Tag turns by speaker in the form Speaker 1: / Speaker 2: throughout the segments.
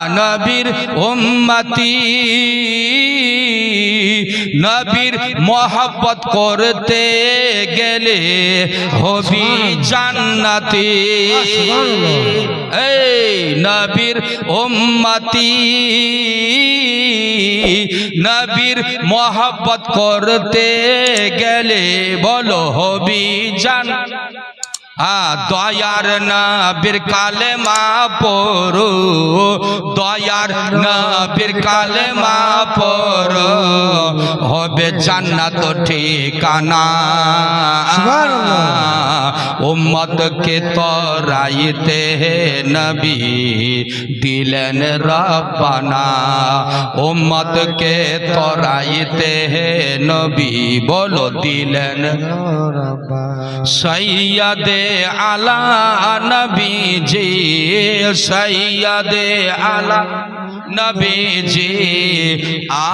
Speaker 1: নবীর উম্মতি, নবীর মোহাব্বত করতে গেলে হবি জান্নাতি। এই নবীর উম্মতি, নবীর মোহাব্বত করতে গেলে বলো হবি জান আ দয়ার নবীর কালেমা পড়ো দয়ার নবীর কালেমা পড়ো হবে জান্নাত ঠিকানা। উম্মতকে তরাইতে নবী দিলেন রব্বানা। উম্মতকে তরাইতে নবী বলো দিলেন সৈয়দে আলা নবীজি, সৈয়দে আলা নবীজি,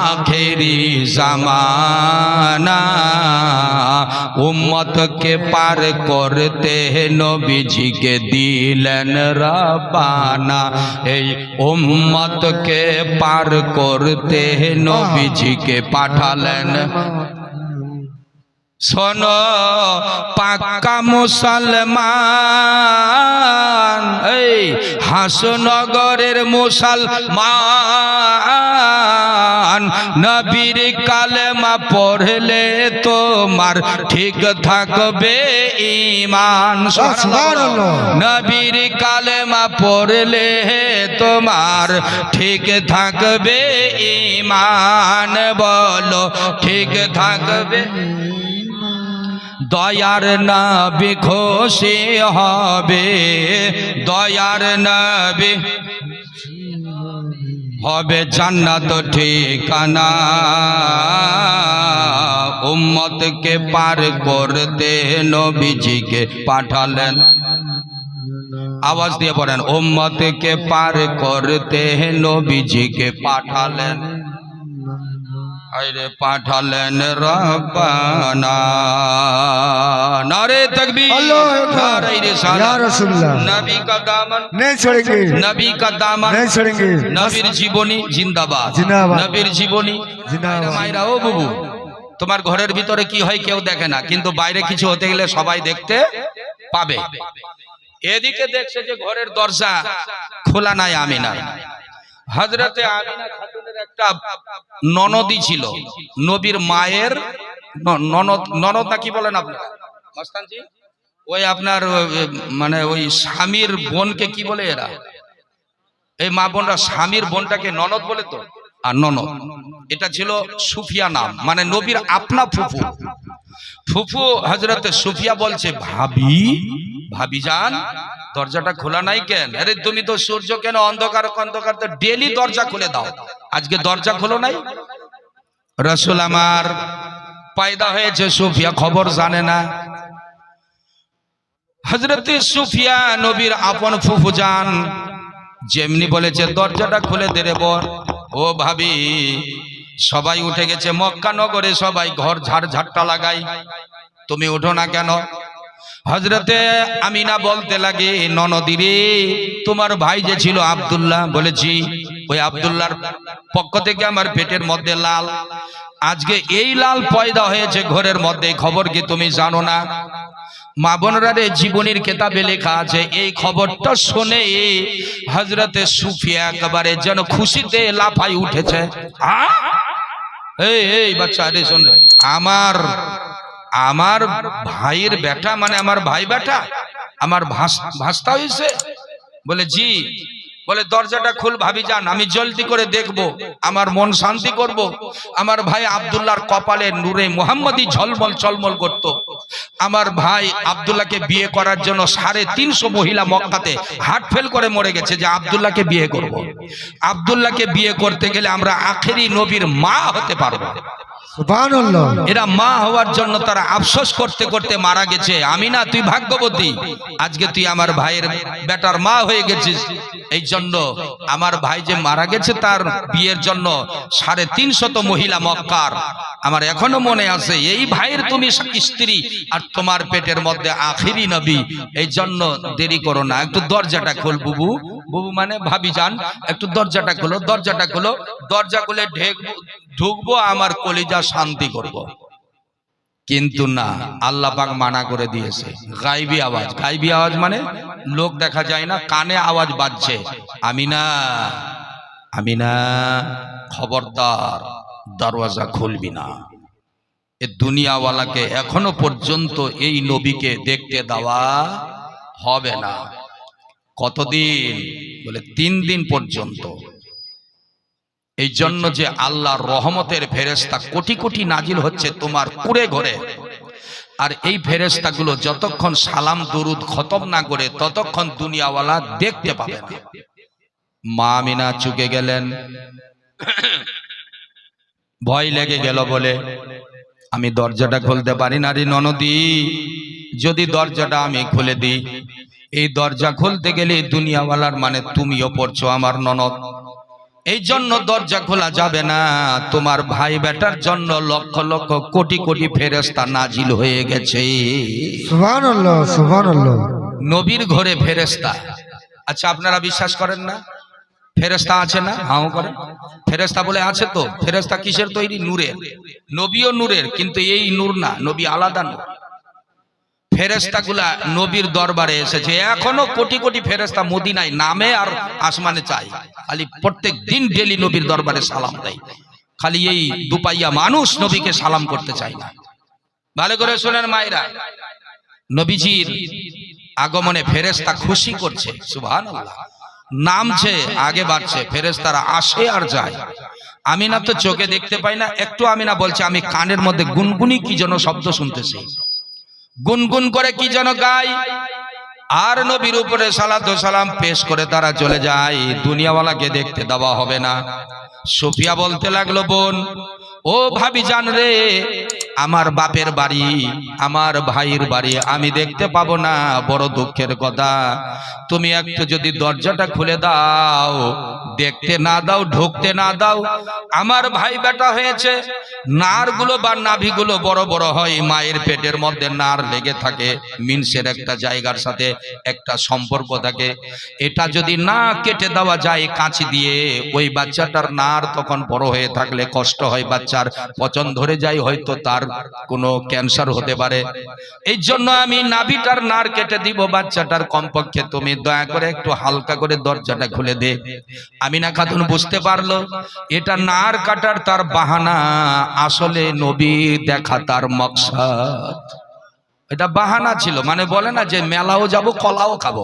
Speaker 1: আখেরি জামানা উম্মতকে পার করতে নবীজিকে দিলেন রবানা এই উম্মতকে পার করতে নবীজিকে পাঠালেন শোনো পাক্কা মুসলমান। এই হাসনগরের মুসলমান নবীর কালেমা পড়লে তোমার ঠিক থাকবে ইমান। নবীর কালেমা পড়লে তোমার ঠিক থাকবে ইমান বলো ঠিক থাকবে? দয়ার নবী খুশি হবে, দয়ার নবী হবে জান্নাত ঠিকানা। উম্মতকে পার করতে নবীজিকে পাঠালেন। আওয়াজ দিয়ে পড়েন উম্মতকে পার করতে নবীজিকে পাঠালেন। আরে পাঠালেন রব্বানা নারে তকবীর
Speaker 2: আল্লাহু আকবার।
Speaker 1: নারে
Speaker 2: ইয়া
Speaker 1: রিসালাত
Speaker 2: রাসূলুল্লাহ।
Speaker 1: নবী কা দামন
Speaker 2: नहीं छोड़ेंगे
Speaker 1: নবী কা দামন
Speaker 2: नहीं छोड़ेंगे
Speaker 1: নবীর জীবনী জিন্দাবাদ
Speaker 2: জিন্দাবাদ।
Speaker 1: নবীর জীবনী
Speaker 2: জিন্দাবাদ।
Speaker 1: মায়েরা ও বাবু তোমার ঘরের ভিতরে কি হয় কেউ দেখে না কিন্তু বাইরে কিছু হতে গেলে সবাই দেখতে পাবে এদিকে দেখছে যে ঘরের দরজা খোলা নাই আমিনা হজরতে আমিনা খাতুনের একটা ননদি ছিল, নবীর মায়ের ননদ ননদ না কি বলেন আপনারা ওই আপনার মানে ওই স্বামীর বোনকে কি বলে এরা? এই মা বোনরা স্বামীর বোনটাকে ননদ বলে তো? আর ননদ, এটা ছিল সুফিয়া নাম মানে নবীর আপনা ফুফু। ফুফু হজরতে সুফিয়া বলছে, ভাবি ভাবি যান দরজাটা খোলা নাই কেন? আরে তুমি তো সূর্য কেন অন্ধকার অন্ধকার? তো ডেলি দরজা খুলে দাও। আজকে দরজা খোলো নাই? রসুল আমার পায়দা হয়েছে সুফিয়া, খবর জানে না। হজরতে সুফিয়া নবীর আপন ফুফু যান যেমনি বলেছে, দরজাটা খুলে দে রে বর। ও ভাবি, সবাই উঠে গেছে মক্কা নগরে সবাই ঘর ঝাড় ঝাড়টা লাগাই। তুমি উঠো না কেন? হজরতে আমিনা বলতে লাগে ননদিরে তোমার ভাই যে ছিল আব্দুল্লাহ, বলেছি, ওই আব্দুল্লাহর পক্ষ থেকে আমার পেটের মধ্যে লাল। আজকে এই লাল পয়দা হয়েছে ঘরের মধ্যে খবর কি তুমি জানো না? মা রে, জীবনীর কেতাবে লেখা আছে, এই খবরটা শুনে হজরতে সুফিয়া একেবারে যেন খুশিতে লাফাই উঠেছে। এই বাচ্চা রে শোন আমার আমার ভাইয়ের বেটা মানে আমার ভাই বেটা, আমার ভাস- ভাস্তা হয়েছে বলে, জি। বলে, দরজাটা খুল ভাবি যান, আমি জলদি করে দেখব, আমার মন শান্তি করব। আমার ভাই আব্দুল্লাহর কপালে নূরে মোহাম্মদী ঝলমল চলমল করত। আমার ভাই আব্দুল্লাহকে বিয়ে করার জন্য সাড়ে তিনশো মহিলা মক্কাতে হার্ট ফেল করে মরে গেছে যে, আব্দুল্লাহকে বিয়ে করব। আব্দুল্লাহকে বিয়ে করতে গেলে আমরা আখেরি নবীর মা হতে পারব। এরা মা হওয়ার জন্য তারা আফসোস করতে করতে মারা গেছে। আমি না তুই ভাগ্যবতী। আজকে তুই আমার ভাইয়ের বেটার মা হয়ে গেছিস। এই জন্য আমার ভাই যে মারা গেছে তার বিয়ের জন্য সাড়ে তিনশত মহিলা মক্কার আমার এখনও মনে আছে, এই ভাইয়ের তুমি স্ত্রী আর তোমার পেটের মধ্যে আখিরি নবী, এই জন্য দেরি করো না। একটু দরজাটা খোল বুবু। বুবু মানে ভাবি যান, একটু দরজাটা খোলো দরজাটা খোলো। দরজা খুলে ঢেকবো, আমার কলিজা শান্তি করব। কিন্তু না, আল্লাহ পাক মানা করে দিয়েছে। গাইবি আওয়াজ। গাইবি আওয়াজ মানে লোক দেখা যায় না, কানে আওয়াজ বাজছে। আমি না আমি না, খবরদার। দরওয়াজা খুলবি না। এ দুনিয়াওয়ালাকে এখনও পর্যন্ত এই নবীকে দেখতে দেওয়া হবে না। কতদিন? বলে তিন দিন পর্যন্ত। এই জন্য যে আল্লাহর রহমতের ফেরেস্তা কোটি কোটি নাজিল হচ্ছে তোমার কুড়ে ঘরে, আর এই ফেরেস্তাগুলো যতক্ষণ সালাম, দুরুদ খতম না করে ততক্ষণ দুনিয়াওয়ালা দেখতে পাবে না। মা মিনা চুকে গেলেন। ভয় লেগে গেল বলে আমি দরজাটা খুলতে পারি না রে ননদি। যদি দরজাটা আমি খুলে দিই এই দরজা খুলতে গেলে দুনিয়াওয়ালার মানে তুমিও পড়ছো আমার ননদ। এই জন্য দরজা খোলা যাবে না। তোমার ভাই বেটার জন্য লক্ষ লক্ষ কোটি কোটি ফেরেস্তা নাজিল হয়ে গেছে। নবীর ঘরে ফেরেস্তা আচ্ছা আপনারা বিশ্বাস করেন না? ফেরেস্তা আছে না? হাও করে। ফেরেস্তা বলে, আছে তো। ফেরেস্তা কিসের তৈরি? নূরের। নবীও নূরের, কিন্তু এই নূর না, নবী আলাদা নূর। ফেরেস্তাগুলা নবীর দরবারে এসেছে। এখনও কোটি কোটি ফেরেস্তা মদিনায় নামে আর আসমানে চাই খালি প্রত্যেক দিন ডেলি নবীর দরবারে সালাম দেয়। খালি এই দুপাইয়া মানুষ নবীকে সালাম করতে চায় না। ভালো করে শোনেন মায়েরা। নবীজির আগমনে ফেরেস্তা খুশি করছে। সুবহান নামছে আগে বাড়ছে ফেরেস্তারা আসে আর যায়। আমি না তো চোখে দেখতে পাই না একটু আমি না বলছি আমি কানের মধ্যে গুনগুনি কি যেন শব্দ শুনতেছি? গুনগুন করে কি যেন গাই আর নবীর উপরে সালাত সালাম পেশ করে তারা চলে যায়। দুনিয়াওয়ালাকে দেখতে দেওয়া হবে না। সুফিয়া বলতে লাগল বোন ও ভাবি জান রে, আমার বাপের বাড়ি, আমার ভাইয়ের বাড়ি, আমি দেখতে পাবো না, বড় দুঃখের কথা। তুমি একটু যদি দরজাটা খুলে দাও, দেখতে না দাও, ঢুকতে না দাও, আমার ভাই বেটা হয়েছে, নারগুলো বা নাভিগুলো বড় বড় হয়, মায়ের পেটের মধ্যে নার লেগে থাকে, মিনসের একটা জায়গার সাথে একটা সম্পর্ক থাকে। এটা যদি না কেটে দেওয়া যায় কাঁচি দিয়ে, ওই বাচ্চাটার নার তখন বড় হয়ে থাকলে কষ্ট হয় বাচ্চার পচন ধরে যায়, হয়তো তার কোনো ক্যান্সার হতে পারে। এই জন্য আমি নাভিটার নার কেটে দিব, বাচ্চাটার কমপক্ষে তুমি দয়া করে একটু হালকা করে দরজাটা খুলে দে। আমিনা খাতুন বুঝতে পারল, এটা নার কাটার তার বাহানা, আসলে নবী দেখা তার মকসদ। এটা বাহানা ছিল মানে বলে না যে মেলাও যাব, কলাও খাব।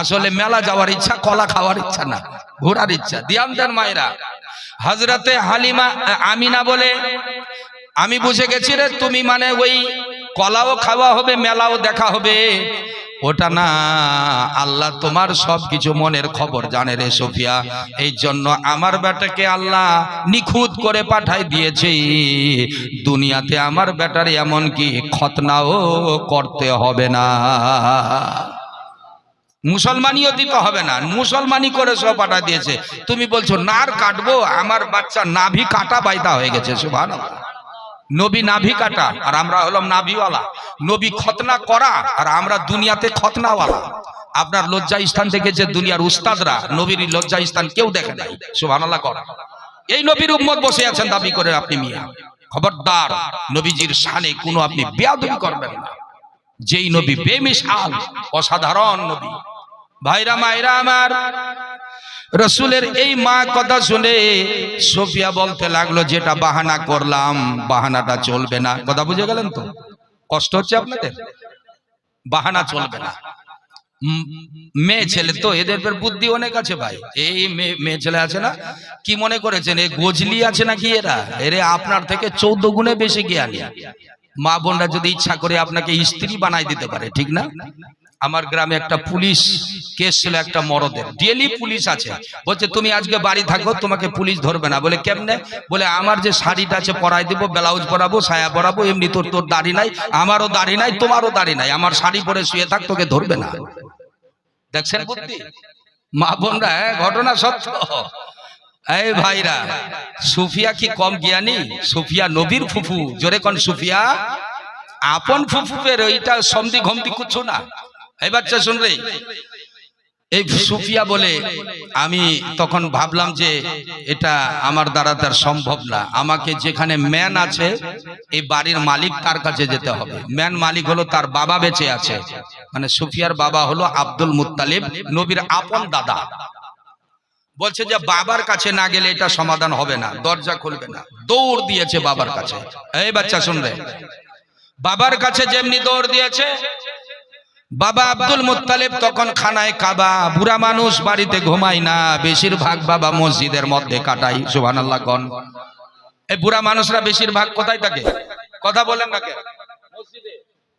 Speaker 1: আসলে মেলা যাওয়ার ইচ্ছা, কলা খাওয়ার ইচ্ছা না, ঘোরার ইচ্ছা। দিয়াম দেন মায়েরা হজরতে হালিমা আমিনা বলে, আমি বুঝে গেছি রে, তুমি মানে ওই কলাও খাওয়া হবে, মেলাও দেখা হবে। ওটা না, আল্লাহ তোমার সব কিছু মনের খবর জানে রে সোফিয়া। এই জন্য আমার বেটাকে আল্লাহ নিখুঁত করে পাঠাই দিয়েছে। দুনিয়াতে আমার বেটার এমন কি খতনাও করতে হবে না। মুসলমানিও দিতে হবে না মুসলমানি করে সব পাঠা দিয়েছে। তুমি বলছো, নার কাটবো? আমার বাচ্চা নাভি কাটা বাইতা হয়ে গেছে সুভান নবী নাভি কাটা, আর আমরা হলাম নাভিওয়ালা। নবী খতনা করা, আর আমরা দুনিয়াতে খতনাওয়ালা। আপনার লজ্জা স্থান থেকে যে দুনিয়ার উস্তাদরা, নবীর লজ্জা স্থান কেউ দেখে নাই, সুবহানাল্লাহ করা। এই নবীর উম্মত বসে আছেন দাবি করে আপনি মিয়া। খবরদার, নবীজির শানে কোনো আপনি বেয়াদবি করবেন না। যেই নবী বেমিশাল, অসাধারণ নবী। ভাইরা মাইরা আমার, রসুলের এই মা কথা শুনে সোফিয়া বলতে লাগল, যেটা বাহানা করলাম, বাহানাটা চলবে না। কথা বুঝে গেলেন তো? কষ্ট হচ্ছে আপনাদের? বাহানা চলবে না। মেয়ে ছেলে তো, এদের বুদ্ধি অনেক আছে ভাই। এই মেয়ে মেয়ে ছেলে আছে না? কি মনে করেছেন, এই গজলি আছে নাকি এরা? এরে আপনার থেকে চৌদ্দ গুণে বেশি জ্ঞানী। মা বোনরা যদি ইচ্ছা করে আপনাকে স্ত্রী বানাই দিতে পারে ঠিক না? আমার গ্রামে একটা পুলিশ কেস ছিল একটা মরদের। ডেলি পুলিশ আছে। বলছে তুমি আজকে বাড়ি থাকো তোমাকে পুলিশ ধরবে না। বলে কেমনে? বলে আমার যে শাড়িটা আছে পরাই দিব ব্লাউজ পরাবো সায়া পরাবো এমনি তোর তোর দাড়ি নাই আমারও দাড়ি নাই তোমারও দাড়ি নাই আমার শাড়ি পরে শুয়ে থাক তোকে ধরবে না। দেখছেন বুদ্ধি? মা বোনরা হ্যাঁ, ঘটনা সত্য। এই ভাইরা, সুফিয়া কি কম জ্ঞানী? সুফিয়া নবীর ফুফু। জোরে কন সুফিয়া। আপন ফুফু ফুফুপের ওইটা সন্ধি ঘমতি কুচ্ছ না। এই বাচ্চা শুন রে। এই সুফিয়া বলে, আমি তখন ভাবলাম যে এটা আমার দ্বারা তার সম্ভব না। আমাকে যেখানে ম্যান আছে, এই বাড়ির মালিক তার কাছে যেতে হবে। ম্যান মালিক হলো তার বাবা বেঁচে আছে। মানে সুফিয়ার বাবা হলো আব্দুল মুত্তালিব, নবীর আপন দাদা। বলছে যে বাবার কাছে না গেলে এটা সমাধান হবে না, দরজা খুলবে না, দৌড় দিয়েছে বাবার কাছে। এই বাচ্চা শুনবে। বাবার কাছে যেমনি দৌড় দিয়েছে, বাবা আব্দুল মুত্তালিব তখন খানায় কাবা, বুড়া মানুষ বাড়িতে ঘুমায় না, বেশিরভাগ বাবা মসজিদের মধ্যে কাটাই সুবহানাল্লাহ গন এই বুড়া মানুষরা বেশিরভাগ কোথায় থাকে? কথা বলেন না কে।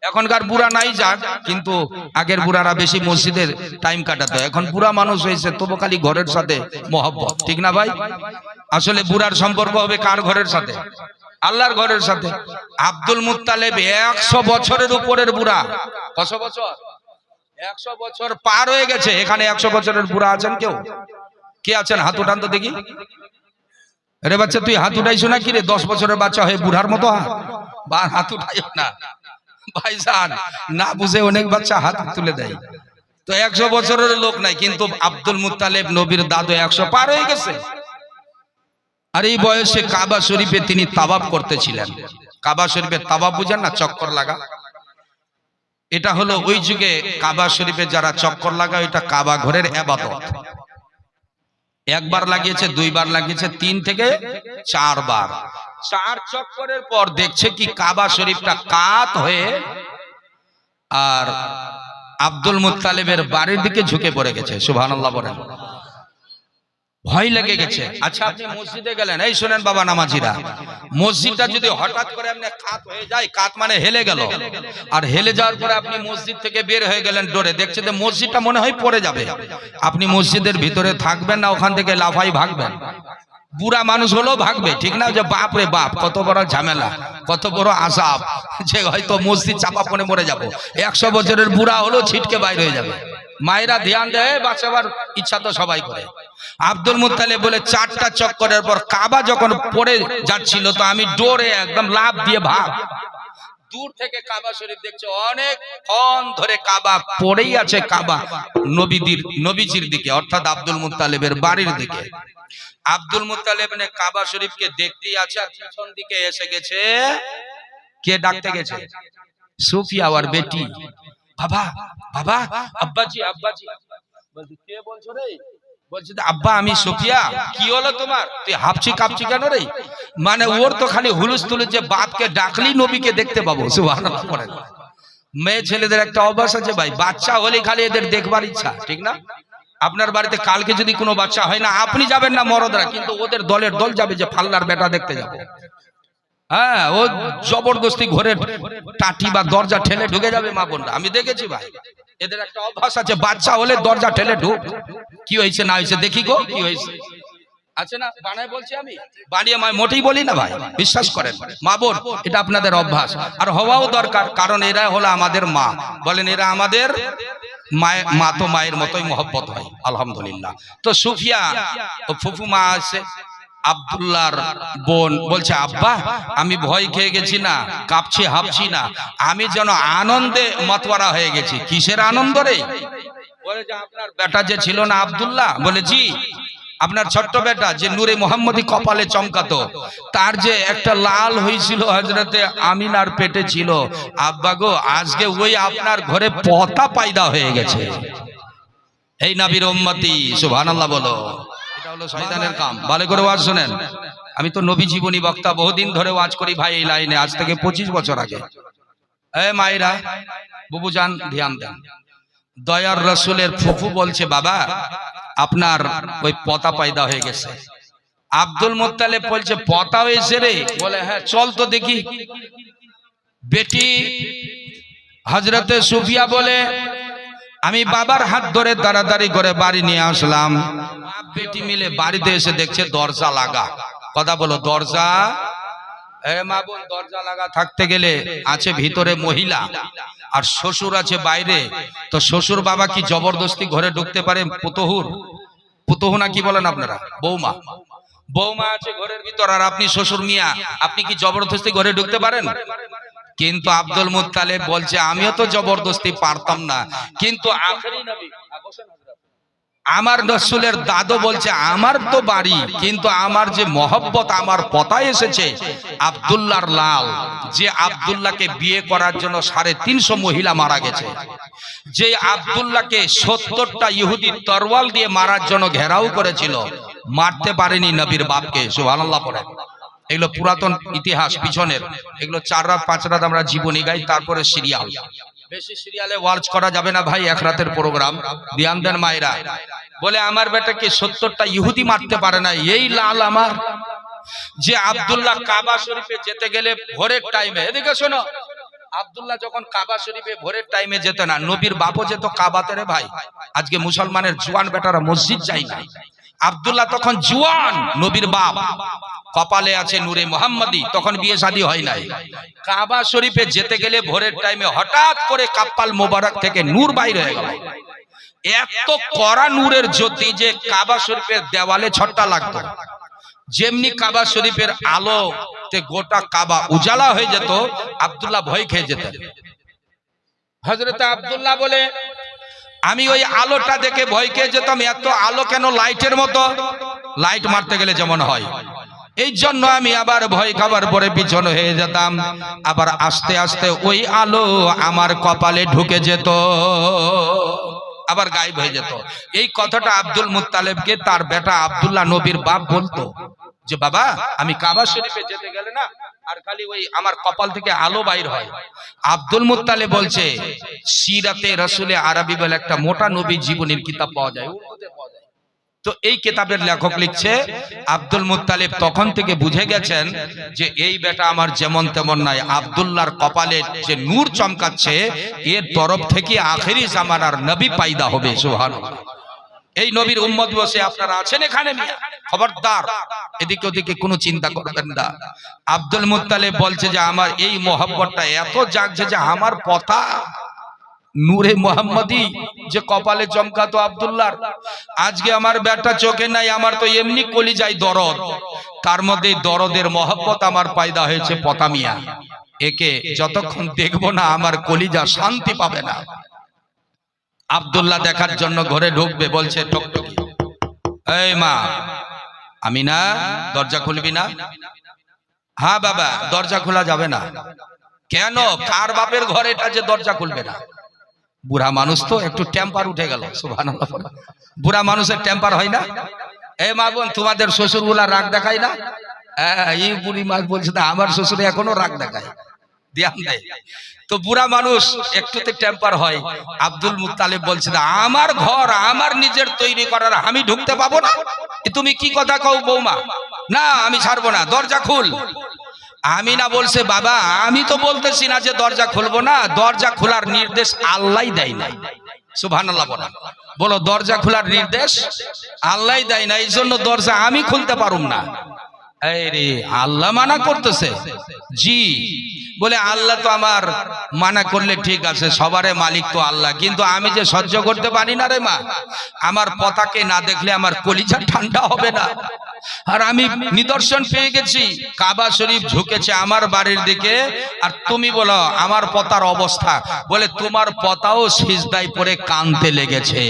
Speaker 1: এখনকার বুড়া নাই যাক, কিন্তু আগের বুড়ারা বেশি মসজিদের টাইম কাটাতো। এখন বুড়া মানুষ হয়েছে, তবু খালি ঘরের সাথে মহব্বত। ঠিক না ভাই? আসলে বুড়ার সম্পর্ক হবে কার ঘরের সাথে? আল্লাহর ঘরের সাথে। আব্দুল মুত্তালেব একশো বছরের উপরের বুড়া। কত বছর? একশো বছর পার হয়ে গেছে। এখানে একশো বছরের বুড়া আছেন কেউ? কে আছেন? হাত উঠান তো দেখি। রে বাচ্চা, তুই হাত উঠাইছো না কি রে? দশ বছরের বাচ্চা হয়ে বুড়ার মতো হাত। বা না। ভাইজান, না বুঝে অনেক বাচ্চা হাত তুলে দেয়। তো একশো বছরের লোক নাই, কিন্তু আব্দুল মুত্তালেব নবীর দাদু একশো পার হয়ে গেছে। আর এই বয়সে কাবা শরীফে তিনি তাবাব করতেছিলেন। কাবা শরীফে তাবাব বুঝেন না, চক্কর লাগা? এটা হলো ওই যুগে কাবা শরীফে যারা চক্কর লাগা ওইটা কাবা ঘরের এবাদত একবার লাগিয়েছে, দুইবার লাগিয়েছে, তিন থেকে চারবার। চার চক্করের পর দেখছে কি কাবা শরীফটা কাত হয়ে আর আব্দুল মুত্তালিবের বাড়ির দিকে ঝুঁকে পড়ে গেছে বলেন। ভয় লেগে গেছে। আচ্ছা আপনি মসজিদে গেলেন। এই শোনেন বাবা নামাজিরা, মসজিদটা যদি হঠাৎ করে আপনি কাত হয়ে যায়, কাত মানে হেলে গেল। আর হেলে যাওয়ার পরে আপনি মসজিদ থেকে বের হয়ে গেলেন ডোরে। দেখছে যে মসজিদটা মনে হয় পড়ে যাবে। আপনি মসজিদের ভিতরে থাকবেন না, ওখান থেকে লাফাই ভাগবেন। বুড়া মানুষ হলেও ভাগবে, ঠিক না? যে বাপ রে বাপ, কত বড় ঝামেলা, কত বড় আসাব যে হয়তো মসজিদ চাপা পড়ে মরে যাব। একশো বছরের বুড়া হলেও ছিটকে বাইরে হয়ে যাবে। মায়েরা ধ্যান দেয় বাঁচাবার ইচ্ছা তো সবাই করে। আব্দুল মুত্তালে বলে, চারটা চক্করের পর কাবা যখন পড়ে যাচ্ছিল, তো আমি ডোরে একদম লাভ দিয়ে ভাগ। দূর থেকে কাবা শরীফ দেখছে, অনেক ক্ষণ ধরে কাবা পড়েই আছে, কাবা নবীদের, নবীজির দিকে, অর্থাৎ আব্দুল মুত্তালেবের বাড়ির দিকে। আব্দুল মুত্তালেব নে কাবা শরীফকে দেখতেই আছে আর পিছন দিকে এসে গেছে। কে ডাকতে গেছে? সুফিয়া আর বেটি। বাবা বাবা, আব্বাজি আব্বাজি। বলছি, কে বলছো রে? বলছি, আব্বা, আমি সুফিয়া। কি হলো তোমার? তুই হাফছি কাঁপছি কেন রে? মানে ওর তো খালি হুলুস তুলুস যে বাপকে ডাকলি নবীকে দেখতে পাবো। সুবহানাল্লাহ মেয়ে ছেলেদের একটা অভ্যাস আছে ভাই, বাচ্চা হলে খালি এদের দেখবার ইচ্ছা, ঠিক না? আপনার বাড়িতে কালকে যদি কোনো বাচ্চা হয় না, আপনি যাবেন না মরদরা, কিন্তু ওদের দলের দল যাবে যে ফাল্লার বেটা দেখতে যাবে। হ্যাঁ ও জবরদস্তি ঘরে টাটি বা দরজা ঠেলে ঢুকে যাবে মা বোনরা। আমি দেখেছি ভাই, এদের একটা অভ্যাস আছে, বাচ্চা হলে দরজা ঠেলে ঢুক। কি হয়েছে না হয়েছে দেখি গো, কি হয়েছে। আছে না? বানায় বলছি আমি। বানিয়ে আমি মোটেই বলি না ভাই, বিশ্বাস করেন। মা বোন, এটা আপনাদের অভ্যাস। আর হওয়াও দরকার, কারণ এরা হলো আমাদের মা। বলেন, এরা আমাদের মায়ের মা তো মায়ের মতোই মহব্বত হয় আলহামদুলিল্লাহ। তো সুফিয়া ও ফুফু মা আছে আব্দুল্লাহর বোন বলছে আব্বা আমি ভয় খেয়ে গেছি না কাঁপছি হাঁপছি না। আমি যেন আনন্দে মতওয়ারা হয়ে গেছি। কিসের আনন্দ রে? বলে যে আপনার বেটা যে ছিল না আবদুল্লাহ? বলে জি আপনার ছোট্ট বেটা যে নূরে মোহাম্মদী কপালে চমকাতো, তার যে একটা লাল হয়েছিল হজরতে আমিনার পেটে ছিল, আব্বা গো, আজকে ওই আপনার ঘরে পতা পায়দা হয়ে গেছে। এই নাবির উম্মতি, সুবহানাল্লাহ বলো। এটা হলো শয়তানের কাম। ভালো করে ওয়াজ শুনেন। আমি তো নবী জীবনী বক্তা, বহুদিন ধরে ওয়াজ করি ভাই এই লাইনে, আজ থেকে পঁচিশ বছর আগে। এ মায়েরা, বুবু যান, ধ্যান দেন। দয়ার রসুলের ফুফু বলছে, বাবা আপনার ওই পতা পায়দা হয়ে গেছে। আব্দুল মোত্তালেব বলছে, পতা হয়েছে রে। বলে হ্যাঁ চল তো দেখি। বেটি হজরতে সুফিয়া বলে, আমি বাবার হাত ধরে দাঁড়াদাড়ি করে বাড়ি নিয়ে আসলাম। বেটি মিলে বাড়িতে এসে দেখছে দরজা লাগা। কথা বলো, দরজা? মা বোন, দরজা লাগা থাকতে গেলে আছে ভিতরে মহিলা। আর শ্বশুর আছে বাইরে, তো শ্বশুর বাবা কি জবরদস্তি ঘরে ঢুকতে পারে পুতহুর? পুতহু না কি বলেন আপনারা? বৌমা। বৌমা আছে ঘরের ভিতর, আর আপনি শ্বশুর মিয়া, আপনি কি জবরদস্তি ঘরে ঢুকতে পারেন? কিন্তু আব্দুল মুতালে বলছে, আমিও তো জবরদস্তি পারতাম না। কিন্তু আখেরি নবী আমার রসুলের দাদু বলছে, আমার তো বাড়ি, কিন্তু আমার যে মহব্বত, আমার পতায় এসেছে আব্দুল্লাহর লাল। যে আব্দুল্লাহকে বিয়ে করার জন্য সাড়ে তিনশো মহিলা মারা গেছে। যে আব্দুল্লাহকে সত্তরটা ইহুদি তরওয়াল দিয়ে মারার জন্য ঘেরাও করেছিল, মারতে পারেনি নবীর বাপকে, সুবহানাল্লাহ পড়ে এগুলো পুরাতন ইতিহাস পিছনের। এগুলো চার রাত, পাঁচ রাত আমরা জীবনী গাই, তারপরে সিরিয়াল। বেশি সিরিয়ালে ওয়াচ করা যাবে না ভাই এক রাতের প্রোগ্রাম ধ্যান দেন মায়েরা। বলে, আমার বেটাকে সত্তরটা ইহুদি মারতে পারে না? এই লাল আমার। যে আব্দুল্লাহ কাবা শরীফে যেতে গেলে ভোরের টাইমে এদিকে শোনো। আব্দুল্লাহ যখন কাবা শরীফে ভোরের টাইমে যেত না, নবীর বাপও যেত কাবাতে রে ভাই। আজকে মুসলমানের জুয়ান বেটারা মসজিদ যায় না। আব্দুল্লাহ তখন জুয়ান, নবীর বাপ। কপালে আছে নূরে মোহাম্মদী, তখন বিয়ে শাদী হয় নাই। কাবা শরীফে যেতে গেলে ভোরের টাইমে হঠাৎ করে কাপ্পাল মোবারক থেকে নূর বাইর হয়ে গেল। এত কড়া নূরের জ্যোতি যে কাবা শরীফের দেওয়ালে ছট্টা লাগতো। যেমনি কাবা শরীফের আলোতে গোটা কাবা উজালা হয়ে যেত, আব্দুল্লাহ ভয় খেয়ে যেতেন। হজরত আবদুল্লাহ বলে আমি ওই আলোটা দেখে ভয় খেয়ে যেতাম এত আলো কেন লাইটের মতো? লাইট মারতে গেলে যেমন হয়। এই জন্য আমি আবার ভয় খাবার পরে পিছন হয়ে যেতাম। আবার আস্তে আস্তে ওই আলো আমার কপালে ঢুকে যেত। আবার গায়েব হয়ে যেত। এই কথাটা আব্দুল মুত্তালেবকে তার বেটা আব্দুল্লাহ নবীর বাপ বলতো। যে বাবা, আমি কাবা শরীফে যেতে গেলে না, আর খালি ওই আমার কপাল থেকে আলো বাইর হয় আব্দুল মুত্তালে বলছে, সিরাতে রসুলে আরবি বলে একটা মোটা নবী জীবনের কিতাব পাওয়া যায়। তো এই কিতাবের লেখক লিখছে, আব্দুল মুত্তালিব তখন থেকে বুঝে গেছেন যে এই বেটা আমার যেমন তেমন নাই, আব্দুল্লাহর কপালে যে নূর চমকাচ্ছে, এর তরফ থেকে আখেরি জামানার নবী পাইদা হবে সোহান এই নবীর উম্মত বসে আপনারা আছেন এখানে? খবরদার, এদিকে ওদিকে কোনো চিন্তা করবেন না। আব্দুল মুত্তালিব বলছে যে, আমার এই মোহাব্বতটা এত জাগছে যে, আমার পথা নূরে মোহাম্মদী যে কপালে চমকাতো আব্দুল্লাহর আজকে আমার ব্যাটা চোখে নাই, আমার তো এমনি কলি যায় দরদ। তার মধ্যে দরদের মহব্বত আমার পায়দা হয়েছে পতামিয়া একে যতক্ষণ দেখব না, আমার কলিজা শান্তি পাবে না। আব্দুল্লাহ দেখার জন্য ঘরে ঢুকবে, বলছে, টকটকি। এই মা আমি না দরজা খুলবি না? হ্যাঁ বাবা, দরজা খোলা যাবে না। কেন? কার বাপের ঘরে এটা যে দরজা খুলবে না? বুড়া মানুষ তো একটু টেম্পার উঠে গেল বুড়া মানুষের টেম্পার হয় না? এ মা বোন, তোমাদের শ্বশুরগুলা রাগ দেখায় না? এই বুড়ি মা বলছে, না, আমার শ্বশুর এখনও রাগ দেখায়। তো বুড়া মানুষ একটুতে টেম্পার হয়। আব্দুল মুতালিব বলছে, না, আমার ঘর, আমার নিজের তৈরি করার, আমি ঢুকতে পাবো না। তুমি কি কথা কও বৌমা? না, আমি ছাড়বো না, দরজা খুল। আমি না বলছে, বাবা, আমি তো বলতেছি না যে দরজা খুলবো না, দরজা খোলার নির্দেশ আল্লাহ দেয় নাই। সুবহানাল্লাহ বলো। দরজা খোলার নির্দেশ আল্লাহ দেয় না এই জন্য দরজা আমি খুলতে পারুম না। আল্লাহ মানা করতেছে। জি, বলে আল্লাহ তো আমার মানা করলে ঠিক আছে, সবারে মালিক তো আল্লাহ। কিন্তু আমি যে সহ্য করতে পারি না রে মা, আমার পতাকে না দেখলে আমার কলিজা ঠান্ডা হবে না। আর আমি নিদর্শন পেয়ে গেছি, কাবা শরীফ ঝুঁকেছে আমার বাড়ির দিকে, আর তুমি বলো, আমার পতার অবস্থা, বলে তোমার পতাও সিজদায় পরে কানতে লেগেছে।